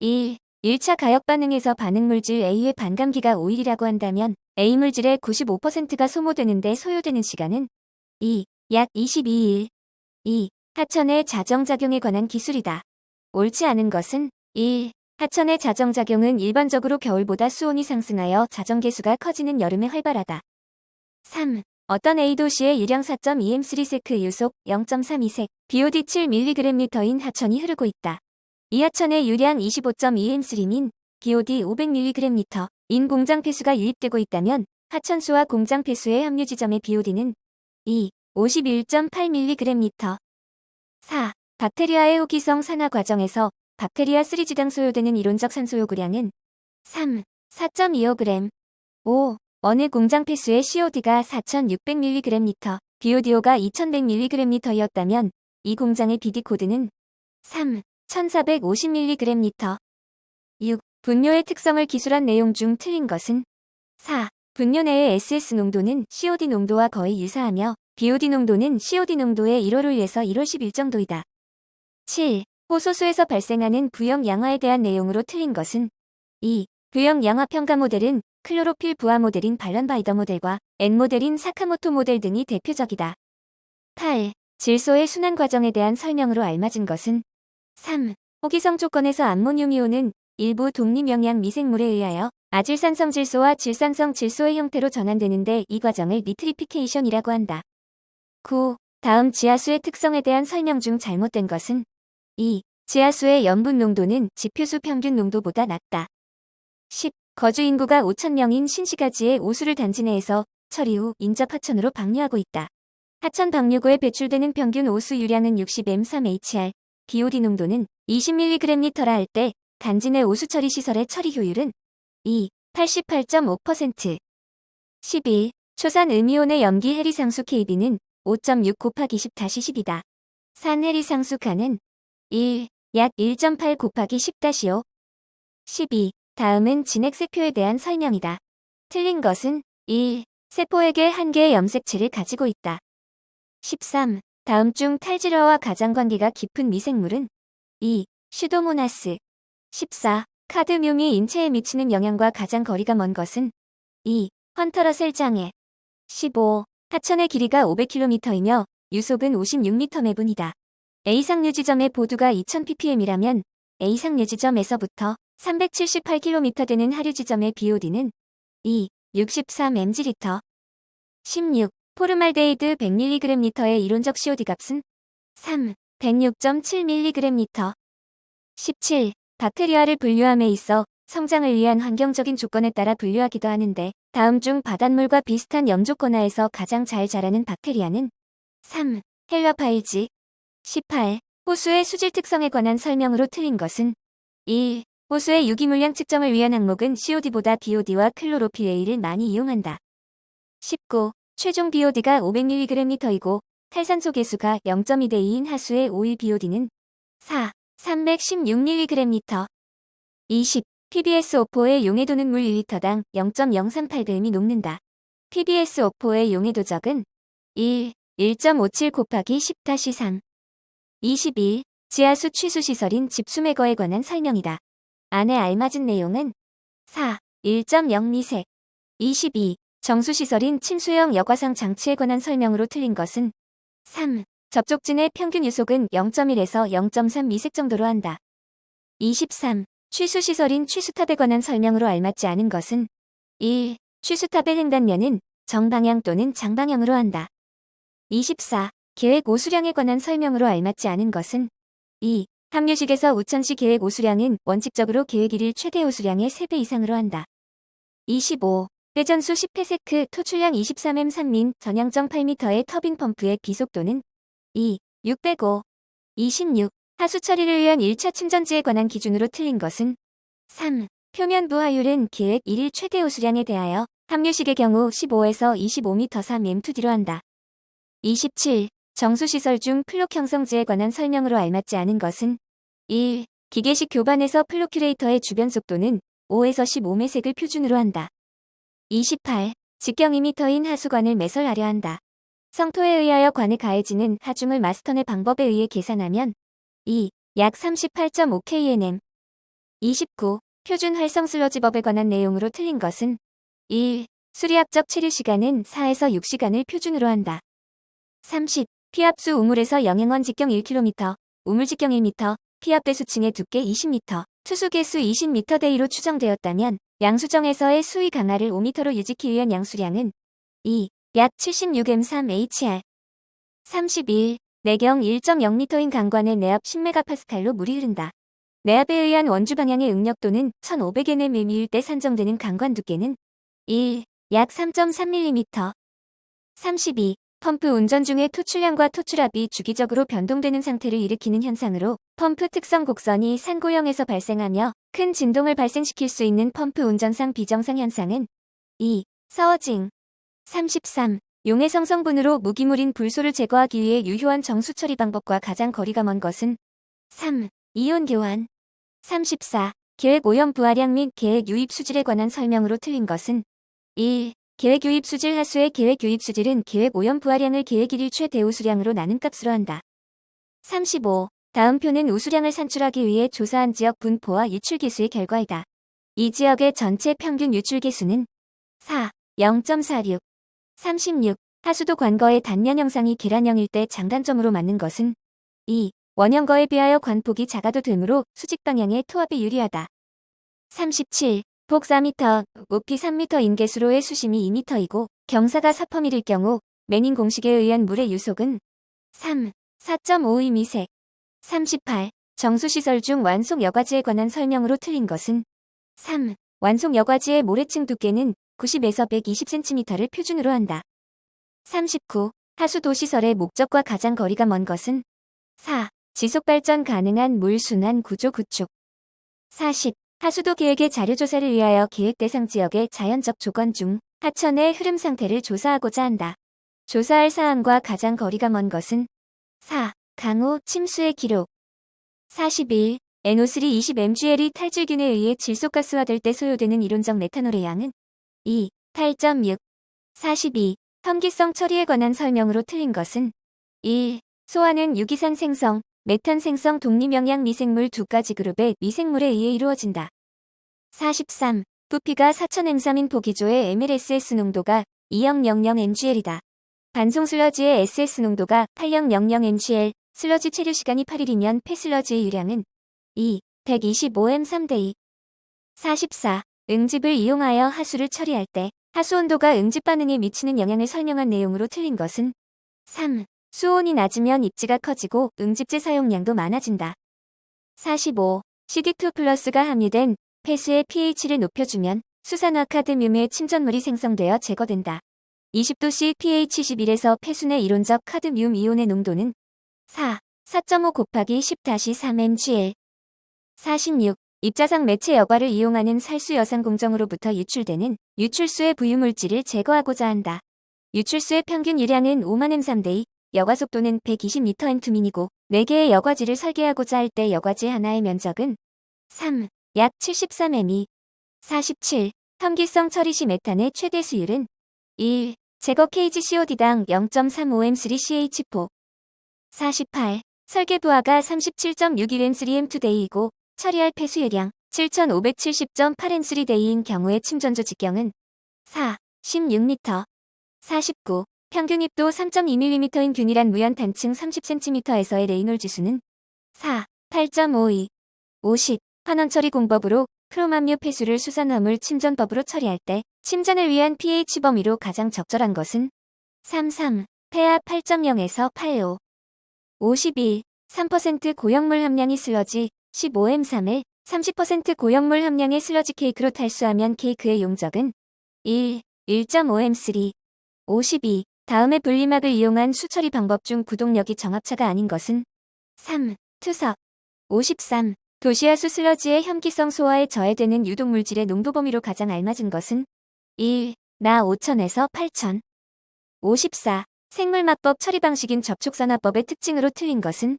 1. 1차 가역 반응에서 반응물질 A의 반감기가 5일이라고 한다면 A 물질의 95%가 소모되는데 소요되는 시간은 2. 약 22일. 2. 하천의 자정작용에 관한 기술이다. 옳지 않은 것은 1. 하천의 자정작용은 일반적으로 겨울보다 수온이 상승하여 자정계수가 커지는 여름에 활발하다. 3. 어떤 A 도시의 유량 4.2M3세크 유속 0.32색 BOD 7mg인 하천이 흐르고 있다. 이 하천의 유량 25.2M3민 BOD 500mg 인 공장 폐수가 유입되고 있다면 하천수와 공장 폐수의 함유 지점의 BOD는 2. 51.8mg 4. 박테리아의 호기성 산화 과정에서 박테리아 3지당 소요되는 이론적 산소 요구량은 3. 4.25g 5. 어느 공장 폐수의 COD가 4,600mg, BODO가 2,100mg였다면 이 공장의 BD 코드는 3. 1,450mg. 6. 분뇨의 특성을 기술한 내용 중 틀린 것은 4. 분뇨 내의 SS 농도는 COD 농도와 거의 유사하며 BOD 농도는 COD 농도의 1월 5일에서 1월 10일 정도이다. 7. 호소수에서 발생하는 부형 양화에 대한 내용으로 틀린 것은 2. 부형 양화 평가 모델은 클로로필 부하 모델인 발란바이더 모델과 N 모델인 사카모토 모델 등이 대표적이다. 8. 질소의 순환 과정에 대한 설명으로 알맞은 것은 3. 호기성 조건에서 암모늄이온은 일부 독립영양 미생물에 의하여 아질산성 질소와 질산성 질소의 형태로 전환되는데 이 과정을 니트리피케이션이라고 한다. 9. 다음 지하수의 특성에 대한 설명 중 잘못된 것은 2. 지하수의 염분 농도는 지표수 평균 농도보다 낮다. 10. 거주 인구가 5천명인 신시가지의 오수를 단지 내에서 처리 후 인접 하천으로 방류하고 있다. 하천 방류구에 배출되는 평균 오수 유량은 60m3hr, BOD 농도는 20mg라 할 때 단지 내 오수 처리 시설의 처리 효율은 2. 88.5%. 11. 초산 음이온의 염기 해리 상수 KB는 5.6 곱하기 10-10이다. 산 해리 상수 가는 1. 약 1.8 곱하기 10-5. 12. 다음은 진액세표에 대한 설명이다. 틀린 것은 1. 세포에게 한 개의 염색체를 가지고 있다. 13. 다음 중 탈질화와 가장 관계가 깊은 미생물은 2. 슈도모나스 14. 카드뮴이 인체에 미치는 영향과 가장 거리가 먼 것은 2. 헌터러셀 장애 15. 하천의 길이가 500km이며 유속은 56m 매분이다. A상 유지점의 보두가 2000ppm이라면 A상 유지점에서부터 378km 되는 하류 지점의 BOD는 2. 63mgl 16. 포르말데이드 100mg의 이론적 COD 값은 3. 106.7mg 17. 박테리아를 분류함에 있어 성장을 위한 환경적인 조건에 따라 분류하기도 하는데 다음 중 바닷물과 비슷한 염조건하에서 가장 잘 자라는 박테리아는 3. 헬라파일지 18. 호수의 수질 특성에 관한 설명으로 틀린 것은 1. 호수의 유기물량 측정을 위한 항목은 COD보다 BOD와 클로로필A를 많이 이용한다. 19. 최종 BOD가 500mg이고 탈산소 개수가 0.2대 2인 하수의 5일 BOD는 4. 316mg. 20. PBS5포의 용해도는 물 1리터당 0.038g이 녹는다. PBS5포의 용해도적은 1. 1.57 곱하기 10-3. 21. 지하수 취수 시설인 집수매거에 관한 설명이다. 안에 알맞은 내용은 4. 1.0 미색 22. 정수시설인 침수형 여과상 장치에 관한 설명으로 틀린 것은 3. 접촉진의 평균 유속은 0.1에서 0.3 미색 정도로 한다. 23. 취수시설인 취수탑에 관한 설명으로 알맞지 않은 것은 1. 취수탑의 횡단면은 정방향 또는 장방향으로 한다. 24. 계획 오수량에 관한 설명으로 알맞지 않은 것은 2. 함유식에서 우천시 계획 오수량은 원칙적으로 계획 1일 최대 오수량의 3배 이상으로 한다. 25. 배전수 10회세크 토출량 23M 3민 전향정 8m의 터빈 펌프의 비속도는 2. 605. 26. 하수 처리를 위한 1차 침전지에 관한 기준으로 틀린 것은 3. 표면 부하율은 계획 1일 최대 호수량에 대하여 함유식의 경우 15에서 25m 3m2D로 한다. 27. 정수시설 중 플록 형성지에 관한 설명으로 알맞지 않은 것은 1. 기계식 교반에서 플로큐레이터의 주변 속도는 5에서 15매색을 표준으로 한다. 28. 직경 2m인 하수관을 매설하려 한다. 성토에 의하여 관에 가해지는 하중을 마스턴의 방법에 의해 계산하면 2. 약 38.5 KNM 29. 표준 활성 슬러지법에 관한 내용으로 틀린 것은 1. 수리학적 체류 시간은 4에서 6시간을 표준으로 한다. 30. 피압수 우물에서 영행원 직경 1km, 우물 직경 1m, 피압대 수층의 두께 20m, 투수 개수 20m 대이로 추정되었다면 양수정에서의 수위 강화를 5m로 유지키 위한 양수량은 2. 약 76m3hr 31. 내경 1.0m인 강관의 내압 10메가파스칼로 물이 흐른다. 내압에 의한 원주 방향의 응력도는 1500nm일 때 산정되는 강관 두께는 1. 약 3.3mm 32. 펌프 운전 중에 토출량과 토출압이 주기적으로 변동되는 상태를 일으키는 현상으로 펌프 특성 곡선이 산고형에서 발생하며 큰 진동을 발생시킬 수 있는 펌프 운전상 비정상 현상은 2. 서어징 33. 용해 성 성분으로 무기물인 불소를 제거하기 위해 유효한 정수 처리 방법과 가장 거리가 먼 것은 3. 이온 교환 34. 계획 오염 부하량 및 계획 유입 수질에 관한 설명으로 틀린 것은 1. 계획 유입 수질 하수의 계획 유입 수질은 계획 오염 부하량을 계획 일일 최대 우수량으로 나눈 값으로 한다. 35. 다음 표는 우수량을 산출하기 위해 조사한 지역 분포와 유출 개수의 결과이다. 이 지역의 전체 평균 유출 개수는 4. 0.46. 36. 하수도 관거의 단면 형상이 계란형일 때 장단점으로 맞는 것은 2. 원형거에 비하여 관폭이 작아도 되므로 수직 방향의 토합이 유리하다. 37. 폭 4m, 높이 3m인 개수로의 수심이 2m이고 경사가 4펌일 경우 매닌 공식에 의한 물의 유속은 3, 4.52미색. 38. 정수시설 중 완속 여과지에 관한 설명으로 틀린 것은 3. 완속 여과지의 모래층 두께는 90에서 120cm를 표준으로 한다. 39. 하수도 시설의 목적과 가장 거리가 먼 것은 4. 지속발전 가능한 물 순환 구조 구축 40. 하수도 계획의 자료조사를 위하여 계획 대상 지역의 자연적 조건 중 하천의 흐름 상태를 조사하고자 한다. 조사할 사항과 가장 거리가 먼 것은 4. 강우 침수의 기록 41. NO3 20mgl이 탈질균에 의해 질소가스화될 때 소요되는 이론적 메탄올의 양은 2. 8.6. 42. 험기성 처리에 관한 설명으로 틀린 것은 1. 소화는 유기산 생성, 메탄 생성 독립영양 미생물 두 가지 그룹의 미생물에 의해 이루어진다. 43. 부피가 4000m인 보기조의 MLSS 농도가 2000mgL이다. 반송 슬러지의 SS 농도가 8000mgL, 슬러지 체류 시간이 8일이면 폐슬러지의 유량은 2. 125m 3대2. 44. 응집을 이용하여 하수를 처리할 때 하수 온도가 응집 반응에 미치는 영향을 설명한 내용으로 틀린 것은 3. 수온이 낮으면 입지가 커지고 응집제 사용량도 많아진다. 45. CD2 플러스가 함유된 폐수의 pH를 높여주면 수산화 카드뮴의 침전물이 생성되어 제거된다. 20도씨 pH 11에서 폐수 내 이론적 카드뮴 이온의 농도는 4, 4.5 곱하기 10-3mgl. 46. 입자상 매체 여과를 이용하는 살수 여상 공정으로부터 유출되는 유출수의 부유물질을 제거하고자 한다. 유출수의 평균 유량은 5만 m3대2, 여과 속도는 120m/m이고 4개의 여과지를 설계하고자 할 때 여과지 하나의 면적은 3, 약 73m. 47. 험기성 처리 시 메탄의 최대 수율은 1. 제거 kgCOD당 0.35m3CH4. 48. 설계 부하가 37.61m3m2데이이고 처리할 폐수유량 7570.8m3데이인 경우의 침전조 직경은 4. 16m. 49. 평균 입도 3.2mm인 균일한 무연 단층 30cm에서의 레이놀 지수는 4. 8.52. 50. 환원 처리 공법으로 크롬압류 폐수를 수산화물 침전법으로 처리할 때 침전을 위한 pH 범위로 가장 적절한 것은 33. 폐압 8.0에서 8.5. 51. 3% 고형물 함량이 슬러지 15M3을 30% 고형물 함량의 슬러지 케이크로 탈수하면 케이크의 용적은 1. 1.5M3. 52. 다음의 분리막을 이용한 수처리 방법 중 구동력이 정합차가 아닌 것은 3. 투석 53. 도시하수 슬러지의 혐기성 소화에 저해되는 유독물질의 농도 범위로 가장 알맞은 것은 1. 나 5천에서 8천 54. 생물막법 처리 방식인 접촉산화법의 특징으로 틀린 것은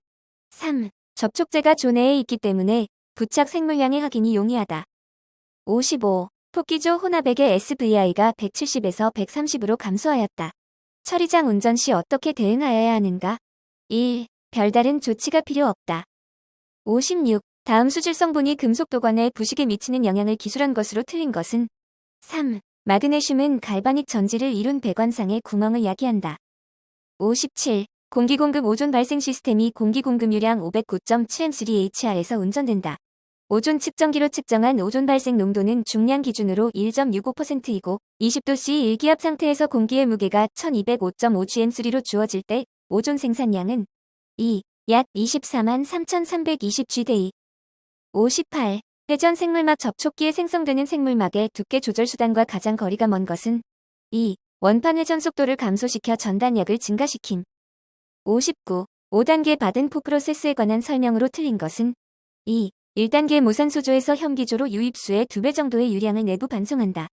3. 접촉제가 조내에 있기 때문에 부착 생물량의 확인이 용이하다. 55. 토끼조 혼합액의 SVI가 170에서 130으로 감소하였다. 처리장 운전 시 어떻게 대응하여야 하는가? 1. 별다른 조치가 필요 없다. 56. 다음 수질 성분이 금속 도관에 부식에 미치는 영향을 기술한 것으로 틀린 것은 3. 마그네슘은 갈바닉 전지를 이룬 배관상의 구멍을 야기한다. 57. 공기 공급 오존 발생 시스템이 공기 공급 유량 509.7m3HR에서 운전된다. 오존 측정기로 측정한 오존 발생 농도는 중량 기준으로 1.65%이고 20도씨 일기압 상태에서 공기의 무게가 1205.5gm3로 주어질 때 오존 생산량은 2. 약 24만 3,320G대이. 58. 회전 생물막 접촉기에 생성되는 생물막의 두께 조절 수단과 가장 거리가 먼 것은 2. 원판 회전 속도를 감소시켜 전단력을 증가시킴. 59. 5단계 받은 포프로세스에 관한 설명으로 틀린 것은 2. 1단계 무산소조에서 혐기조로 유입수의 2배 정도의 유량을 내부 반송한다.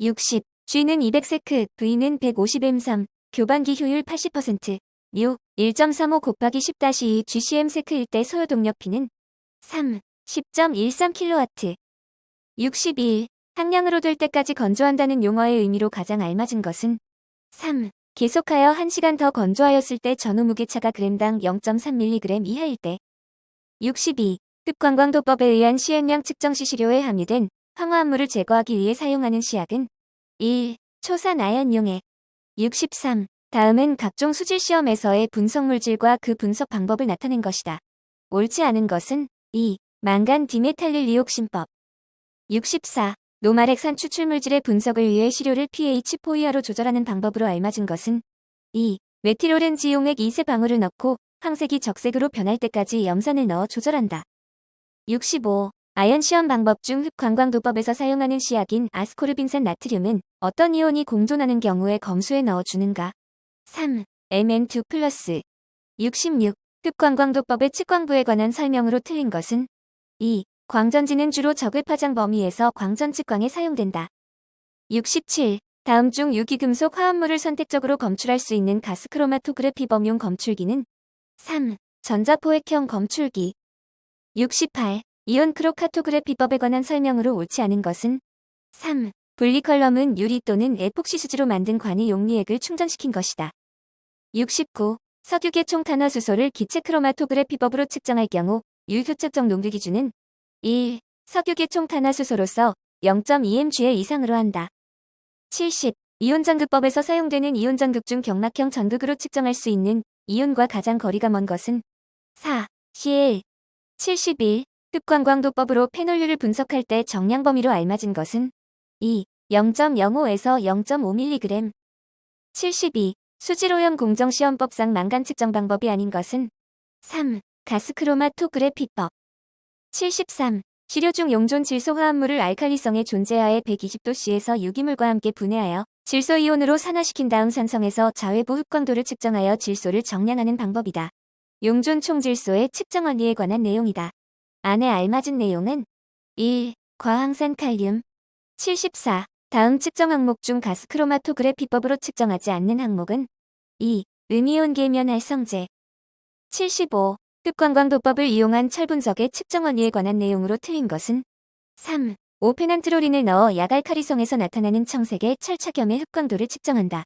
60. G는 200세크, V는 150M3, 교반기 효율 80%, 뮤1.35 곱하기 10-2 GCM 세크일 때 소요 동력 P는 3, 10.13kW. 61. 항량으로 될 때까지 건조한다는 용어의 의미로 가장 알맞은 것은 3. 계속하여 1시간 더 건조하였을 때 전후 무게차가 그램당 0.3mg 이하일 때 62. 흡관광도법에 의한 시행량 측정 시시료에 함유된 황화합물을 제거하기 위해 사용하는 시약은 1. 초산 아연 용액 63. 다음은 각종 수질 시험에서의 분석 물질과 그 분석 방법을 나타낸 것이다. 옳지 않은 것은 2. 망간 디메탈릴 리옥신법 64. 노말액산 추출 물질의 분석을 위해 시료를 pH 포이하로 조절하는 방법으로 알맞은 것은 2. 메틸오렌지 용액 2세 방울을 넣고 황색이 적색으로 변할 때까지 염산을 넣어 조절한다. 65. 아연 시험 방법 중 흡관광도법에서 사용하는 시약인 아스코르빈산 나트륨은 어떤 이온이 공존하는 경우에 검수에 넣어주는가? 3. Mn2 플러스 66. 흡광광도법의 측광부에 관한 설명으로 틀린 것은 2. 광전지는 주로 적외 파장 범위에서 광전 측광에 사용된다. 67. 다음 중 유기금속 화합물을 선택적으로 검출할 수 있는 가스크로마토그래피 범용 검출기는 3. 전자포획형 검출기 68. 이온 크로카토그래피법에 관한 설명으로 옳지 않은 것은 3. 분리컬럼은 유리 또는 에폭시 수지로 만든 관이 용리액을 충전시킨 것이다. 69. 석유계 총탄화 수소를 기체 크로마토그래피법으로 측정할 경우 유효측정 농도 기준은 1. 석유계 총탄화 수소로서 0.2mg의 이상으로 한다. 70. 이온전극법에서 사용되는 이온전극 중 경락형 전극으로 측정할 수 있는 이온과 가장 거리가 먼 것은 4. CL 71. 흡광광도법으로 페놀류를 분석할 때 정량 범위로 알맞은 것은 2. 0.05에서 0.5mg 72. 수질오염 공정시험법상 망간 측정 방법이 아닌 것은 3. 가스크로마토그래피법 73. 시료 중 용존 질소 화합물을 알칼리성의 존재하에 120도씨에서 유기물과 함께 분해하여 질소 이온으로 산화시킨 다음 산성에서 자외부 흡광도를 측정하여 질소를 정량하는 방법이다. 용존 총질소의 측정 원리에 관한 내용이다. 안에 알맞은 내용은 1. 과항산 칼륨 74. 다음 측정 항목 중 가스크로마토그래피법으로 측정하지 않는 항목은 2. 음이온 계면 활 성제 75. 흡광광도법을 이용한 철 분석의 측정 원리에 관한 내용으로 틀린 것은 3. 오페난트로린을 넣어 약알카리성에서 나타나는 청색의 철착염의 흡광도를 측정한다.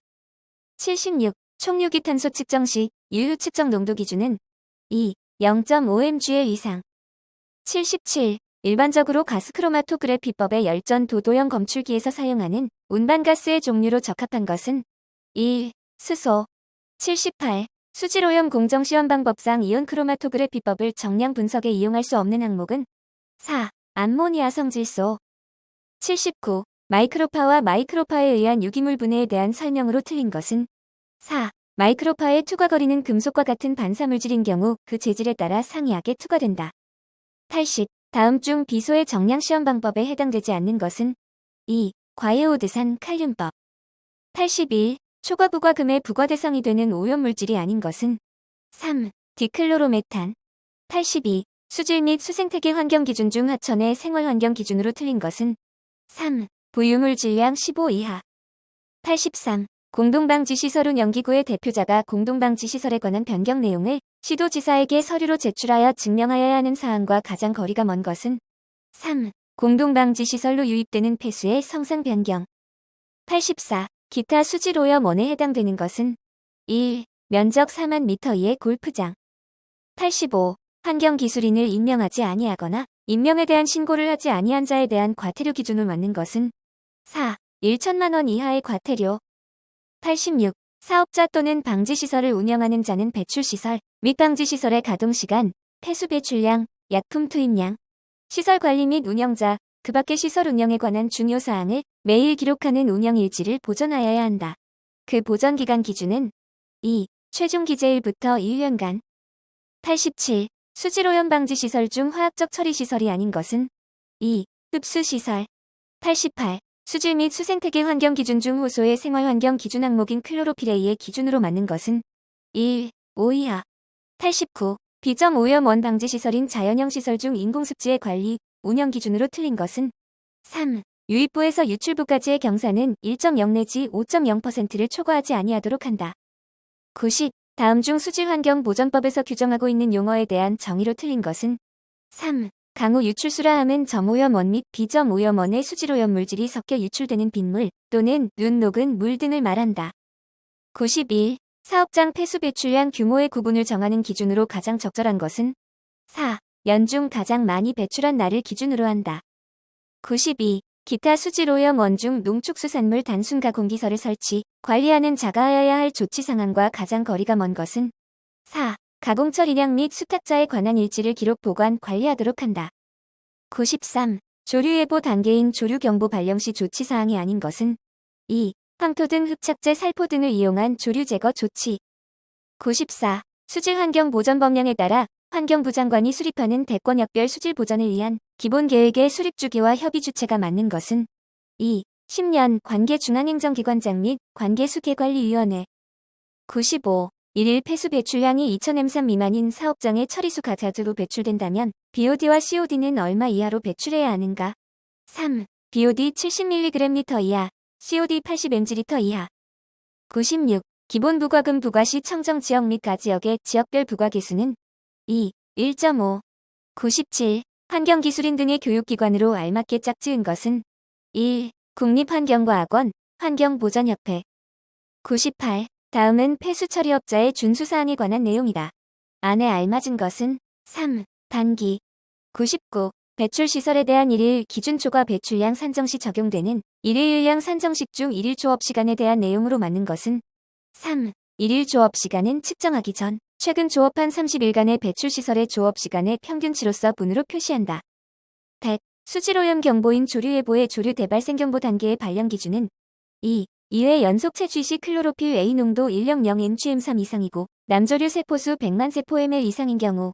76. 총 유기탄소 측정 시 유효 측정 농도 기준은 2. 0.5mgl 이상 77. 일반적으로 가스크로마토그래피법의 열전 도도형 검출기에서 사용하는 운반가스의 종류로 적합한 것은 1. 수소 78. 수질오염 공정시험 방법상 이온 크로마토그래피법을 정량 분석에 이용할 수 없는 항목은 4. 암모니아 성질소 79. 마이크로파와 마이크로파에 의한 유기물 분해에 대한 설명으로 틀린 것은 4. 마이크로파의 투과거리는 금속과 같은 반사물질인 경우 그 재질에 따라 상이하게 투과된다. 80. 다음 중 비소의 정량 시험 방법에 해당되지 않는 것은 2. 과에오드산 칼륨법 81. 초과부과 금의 부과 대상이 되는 오염물질이 아닌 것은 3. 디클로로메탄 82. 수질 및 수생태계 환경 기준 중 하천의 생활 환경 기준으로 틀린 것은 3. 부유물 질량 15 이하 83. 공동방지시설은 연기구의 대표자가 공동방지시설에 관한 변경 내용을 시도지사에게 서류로 제출하여 증명하여야 하는 사항과 가장 거리가 먼 것은 3. 공동방지시설로 유입되는 폐수의 성상 변경 84. 기타 수질 오염 원에 해당되는 것은 1. 면적 4만 미터 이의 골프장 85. 환경기술인을 임명하지 아니하거나 임명에 대한 신고를 하지 아니한 자에 대한 과태료 기준을 맞는 것은 4. 1천만 원 이하의 과태료 86. 사업자 또는 방지시설을 운영하는 자는 배출시설 및 방지시설의 가동시간, 폐수 배출량, 약품 투입량, 시설 관리 및 운영자, 그 밖의 시설 운영에 관한 중요 사항을 매일 기록하는 운영 일지를 보존하여야 한다. 그 보전 기간 기준은 2. 최종 기재일부터 1년간 87. 수질오염 방지 시설 중 화학적 처리 시설이 아닌 것은 2. 흡수 시설 88. 수질 및 수생태계 환경 기준 중 호소의 생활 환경 기준 항목인 클로로피레이의 기준으로 맞는 것은 1. 5 이하 89. 비점 오염 원 방지 시설인 자연형 시설 중 인공습지의 관리, 운영 기준으로 틀린 것은 3. 유입부에서 유출부까지의 경사는 1.0 내지 5.0%를 초과하지 아니하도록 한다. 90. 다음 중 수질환경보전법에서 규정하고 있는 용어에 대한 정의로 틀린 것은 3. 강우 유출수라 함은 점오염원 및 비점오염원의 수질오염 물질이 섞여 유출되는 빗물 또는 눈 녹은 물 등을 말한다. 91. 사업장 폐수 배출량 규모의 구분을 정하는 기준으로 가장 적절한 것은 4. 연중 가장 많이 배출한 날을 기준으로 한다. 92. 기타 수질오염 원중 농축수산물 단순 가공기설을 설치, 관리하는 자가하여야 할 조치 상황과 가장 거리가 먼 것은 4. 가공 처리량 및 수탁자에 관한 일지를 기록 보관 관리하도록 한다. 93. 조류예보 단계인 조류경보 발령 시 조치 사항이 아닌 것은 2. 황토 등 흡착제 살포 등을 이용한 조류 제거 조치. 94. 수질 환경 보전 법령에 따라 환경부 장관이 수립하는 대권역별 수질 보전을 위한 기본 계획의 수립 주기와 협의 주체가 맞는 것은 2. 10년 관계 중앙행정기관장 및 관계 수계관리위원회 95. 일일 폐수 배출량이 2000m 미만인 사업장의 처리수 가 자주로 배출된다면 BOD와 COD는 얼마 이하로 배출해야 하는가? 3. BOD 70mg 이하, COD 80mg 이하 96. 기본 부과금 부과 시 청정 지역 및 가지역의 지역별 부과 개수는 2. 1.5 97. 환경기술인 등의 교육기관으로 알맞게 짝지은 것은 1. 국립환경과학원, 환경보전협회 98. 다음은 폐수 처리업자의 준수사항에 관한 내용이다. 안에 알맞은 것은 3. 단기 99. 배출시설에 대한 일일 기준 초과 배출량 산정 시 적용되는 일일일량 산정식 중 일일 조업 시간에 대한 내용으로 맞는 것은 3. 일일 조업 시간은 측정하기 전 최근 조업한 30일간의 배출시설의 조업 시간의 평균치로서 분으로 표시한다. 100. 수질오염 경보인 조류예보의 조류 대발 생 경보 단계의 발령 기준은 2. 2회 연속 채취 시 클로로필 A 농도 100 mgm3 이상이고 남조류 세포수 100만 세포 ml 이상인 경우